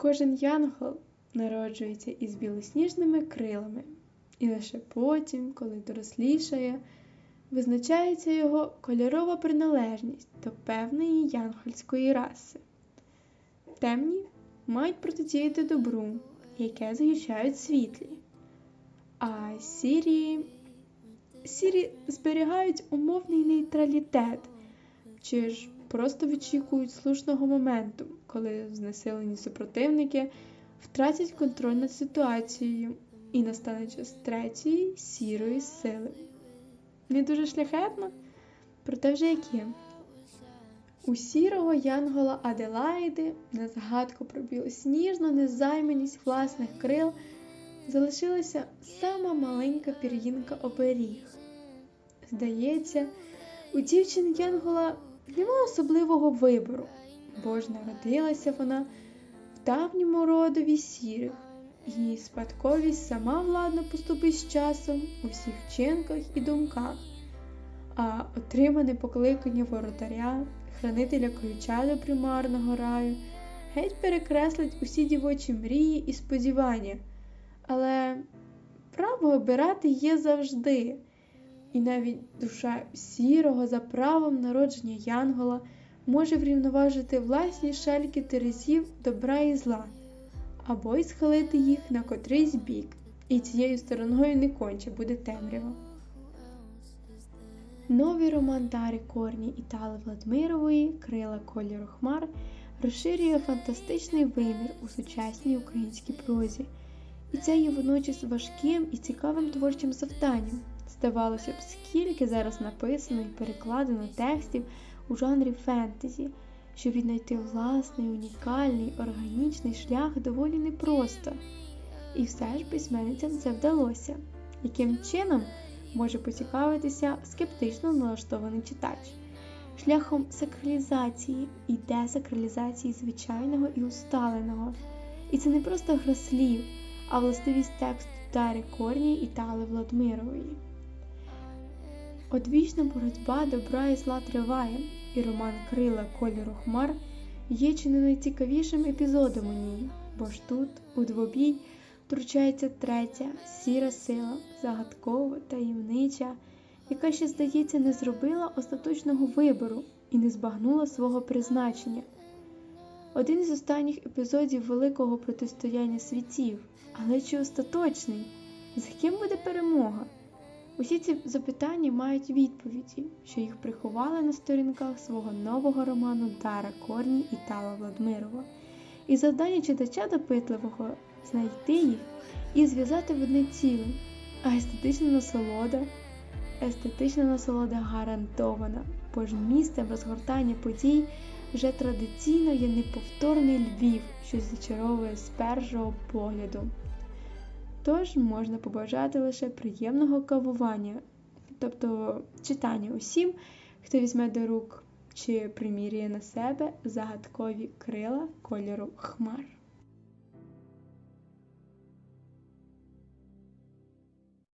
кожен янгол народжується із білосніжними крилами, і лише потім, коли дорослішає, визначається його кольорова приналежність до певної янгольської раси. Темні мають протидіяти добру, яке захищають світлі, а сірі сірі зберігають умовний нейтралітет, чи ж просто вичікують слушного моменту, коли знесилені супротивники втратять контроль над ситуацією і настане час третьої сірої сили. Не дуже шляхетно, проте вже як є. У сірого янгола Аделаїди на згадку про білосніжну незайманість власних крил залишилася сама маленька пір'їнка оберіг. Здається, у дівчини Янгола нема особливого вибору, бо ж народилася вона в давньому родові сірих, її спадковість сама владно поступить з часом у всіх вчинках і думках, а отримане покликання воротаря, хранителя ключа до примарного раю, геть перекреслить усі дівочі мрії і сподівання. Але право обирати є завжди, і навіть душа сірого за правом народження Янгола може врівноважити власні шальки терезів добра і зла, або й схилити їх на котрийсь бік, і цією стороною не конче буде темрява. Новий роман Дари Корні і Тали Владмирової Крила кольору хмар розширює фантастичний вимір у сучасній українській прозі. І це є водночас важким і цікавим творчим завданням. Здавалося б, скільки зараз написано і перекладено текстів у жанрі фентезі, що віднайти власний, унікальний, органічний шлях доволі непросто. І все ж письменницям це вдалося, яким чином може поцікавитися скептично налаштований читач, шляхом сакралізації і десакралізації звичайного і усталеного. І це не просто гра слів а властивість тексту Дари Корні і Тали Владмирової. Одвічна боротьба добра і зла триває, і роман Крила кольору хмар є чи не найцікавішим епізодом у ній, бо ж тут, у двобій, втручається третя, сіра сила, загадкова, таємнича, яка ще, здається, не зробила остаточного вибору і не збагнула свого призначення. Один із останніх епізодів великого протистояння світів, але чи остаточний? За ким буде перемога? Усі ці запитання мають відповіді, що їх приховали на сторінках свого нового роману Дара Корні і Тала Владмирова. І завдання читача допитливого знайти їх і зв'язати в одне ціле, а естетична насолода. Естетична насолода гарантована, бо ж місцем розгортання подій вже традиційно є неповторний Львів, що зачаровує з першого погляду. Тож можна побажати лише приємного кавування, тобто читання усім, хто візьме до рук чи примірює на себе загадкові крила кольору хмар.